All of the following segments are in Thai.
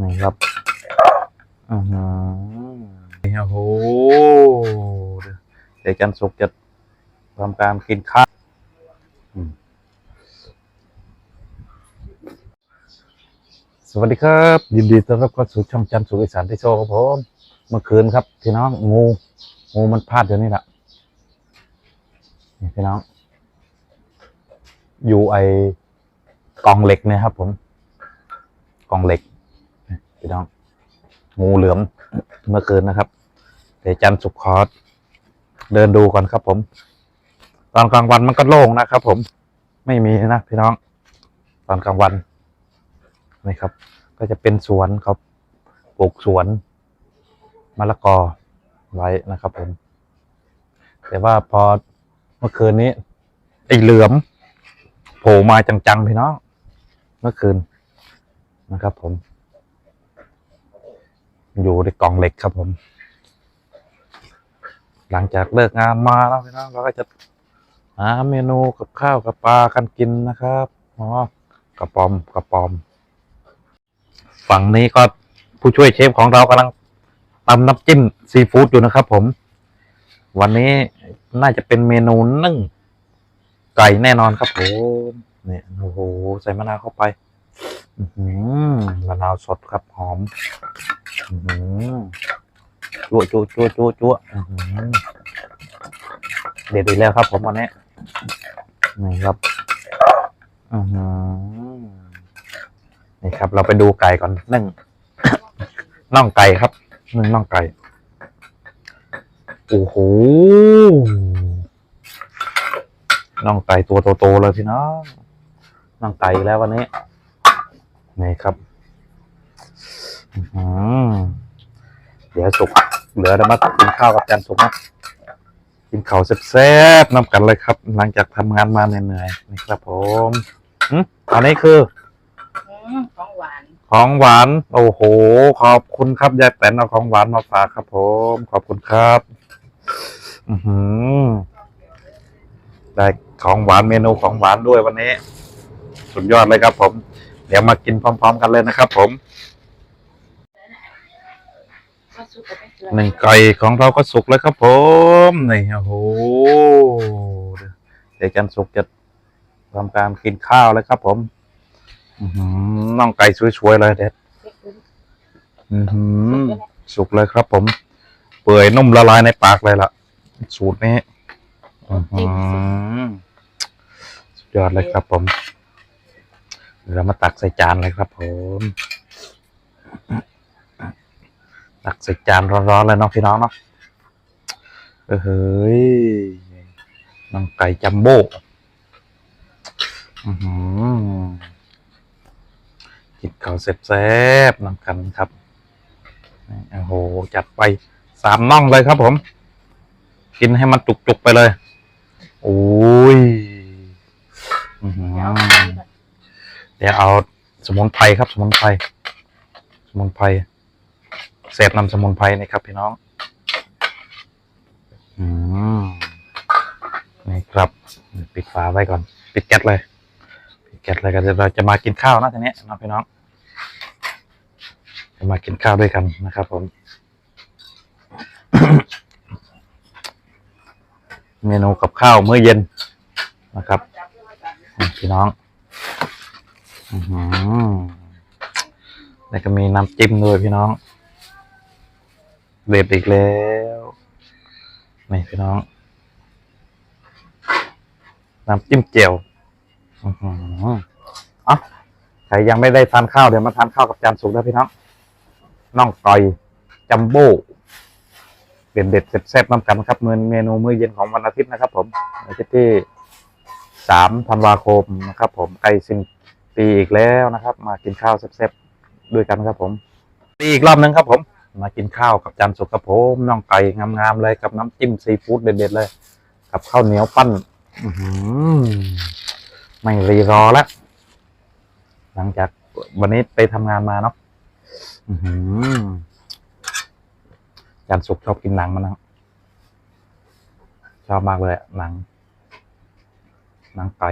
นี่ครับอือหือโอ้โหเดี๋ยวจันทร์สุกจะทำการกินข้าวสวัสดีครับ ยินดีต้อนรับเข้าสู่ช่องจันทร์สุกอีสานที่โชว์ครับผมเมื่อคืนครับพี่น้องงูงูมันพลาดอยู่นี่แหละนี่พี่น้อง อยู่ไอกองเหล็กเนี่ยครับผม กองเหล็ก พี่น้อง งูเหลือมเมื่อคืนนะครับ เดี๋ยวจันทร์สุกร์ขอเดินดูก่อนครับผม ตอนกลางวันมันก็โล่งนะครับ ผม ไม่มีนะพี่น้อง ตอนกลางวันนี่ครับ ก็จะเป็นสวนครับปลูกสวนมะละกอไว้นะครับ ผม แต่ว่าพอเมื่อคืนนี้ไอ้เหลือมโผล่มาจังๆพี่น้องเมื่อคืนนะครับผม อยู่ในกล่องเหล็กครับผม หลังจากเลิกงานมาแล้วพี่น้องเราก็จะหาเมนูกับข้าวกับปลากันกินนะครับอ๋อกระปอมกระปอม ฝั่งนี้ก็ผู้ช่วยเชฟของเรากำลังตำน้ำจิ้มซีฟู้ดอยู่นะครับผม วันนี้น่าจะเป็นเมนูนึ่งไก่แน่นอนครับผมเนี่ยโอ้โห ใส่มะนาวเข้าไปอืมะนาวสดครับหอม จั่วจั่วจั่วจั่วจั่วเด็ดอีกแล้วครับผมวันนี้นี่ครับนี่ครับ เราไปดูไก่ก่อนนึ่งน่องไก่ครับนึ่งน่องไก่ โอ้โหน่องไก่ตัวโตๆเลยพี่น้องน่องไก่แล้ววันนี้นี่ครับ เดี๋ยวสุกเหลือเดี๋ยวมากินข้าวกับจันสุกนะกินข้าวแซ่บๆน้ำกันเลยครับ หลังจากทำงานมาเหนื่อยๆนี่ครับผมอืมอันนี้คือ อืมของหวาน ของหวาน โอ้โห ขอบคุณครับยายแตนเอาของหวานมาฝากครับผม ขอบคุณครับ อือหือ ได้ของหวานเมนูของหวานด้วยวันนี้ สุดยอดเลยครับผม เดี๋ยวมากินพร้อม ๆ กันเลยนะครับผม เป็นเกลือหนึ่งไก่ของเราก็สุกแล้วครับผมนี่โอ้โหเดี๋ยวจันสุกจะทำการกินข้าวแล้วครับผมอือหือน่องไก่สวยๆเลยเด็ดอือหือสุกเลยครับผม เปื่อยนุ่มละลายในปากเลยล่ะ สูตรนี้อือหือสุดยอดเลยครับผม เรามาตักใส่จานเลยครับผม ตักใส่จานร้อนๆเลยเนาะพี่น้องเนาะเออเฮ้ยน้องไก่จัมโบ้อือหือกินข้าวแซ่บๆนำกันครับนี่โอ้โห จัดไปสามน่องเลยครับผม กินให้มันจุกๆไปเลย โอ้ยอื้อหือเดี๋ยวเอาไปก่อนเดี๋ยวเอาสมุนไพรครับ สมุนไพร สมุนไพร เศษนำสมุนไพรนี่ครับ พี่น้อง อืมนี่ครับ ปิดฝาไว้ก่อน ปิดแก๊สเลย ปิดแก๊สเลยกันเดี๋ยวเราจะมากินข้าวนะทีนี้นะพี่น้อง จะมากินข้าวด้วยกันนะครับ ผม เมนูกับข้าวมื้อเย็นนะครับ พี่น้อง อือหือแล้วก็มีน้ำจิ้มด้วยพี่น้อง เด็ดอีกแล้วนี่พี่น้อง น้ำจิ้มเจียวอะใครยังไม่ได้ทานข้าวเดี๋ยวมาทานข้าวกับจานสุกนะพี่น้องน่องไก่จัมโบ้เด็ดเด็ดแซ่บๆน้ำกันครับเมนเมนูมื้อเย็นของวันอาทิตย์นะครับ ผมอาทิตย์ที่สามธันวาคมนะครับ ผมไก่ซิงปีอีกแล้วนะครับ มากินข้าวแซ่บๆด้วยกันครับ ผมปีอีกรอบนึงครับผม มากินข้าวกับจานสุกครับผมน้องไก่งามๆเลยกับน้ำจิ้มซีฟู้ดเด็ดๆเลย กับข้าวเหนียวปั้นไม่รีรอแล้วหลังจากวันนี้ไปทำงานมาเนาะจานสุกชอบกินหนังมันนะชอบมากเลยหนัง หนังไก่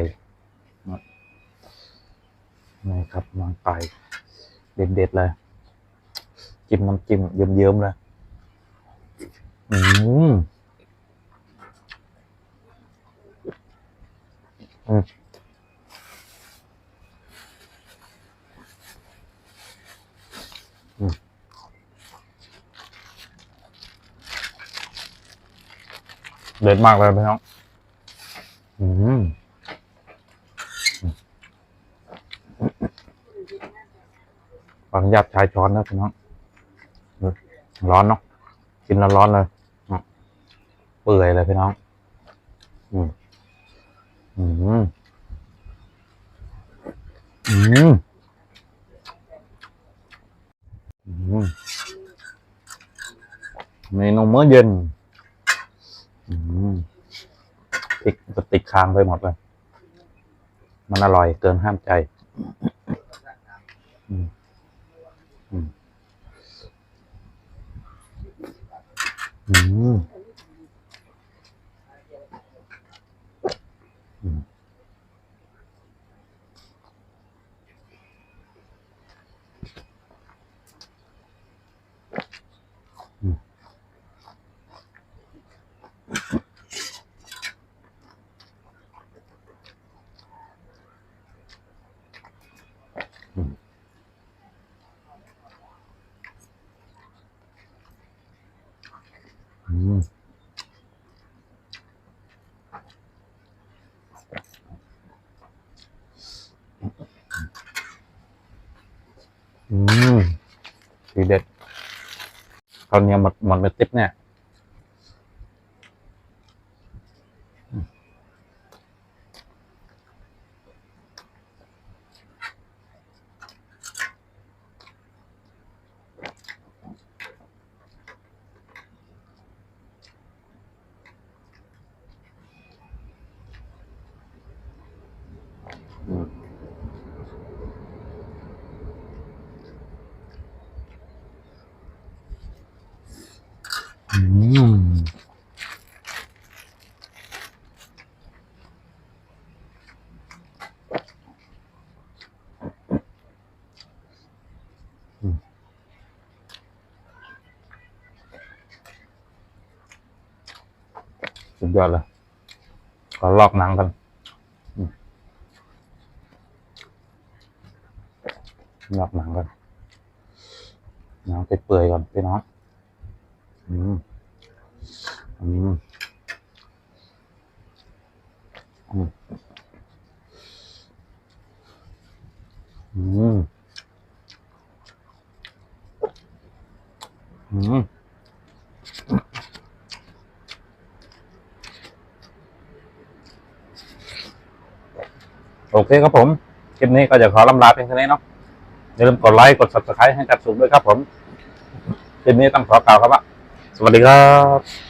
นี่ครับวางไก่เด็ดๆเลย จิ้มน้ำจิ้มเยิ้มๆเลย อืมอืมเด็ดมากเลยพี่น้อง อืมบางยัดชายช้อนนะพี่น้อง ร้อนเนาะกินร้อนเลยเปื่อยเลยพี่น้อง อืม อืม อืม อืมเมนูมื้อเย็น อืมพริกติดคางไปหมดเลย มันอร่อยเกินห้ามใจ อืม อืม อืม อืมอืมทีเด็ดคราวนี้หมดหมดไปติ๊บเนี่ยอืมอืมอืม สุดยอดเลยขอลอกหนังกันอืมลอกหนังกันหนังไปเปื่อยก่อนไปเน้องอืมอืมอืม อืม อืม โอเคครับผม คลิปนี้ก็จะขอลำลาเพียงเท่านี้เนาะอย่าลืมกดไลค์ กด subscribe ให้กับสุขด้วยครับผม คลิปนี้ต้องขอกล่าวครับว่าสวัสดีครับ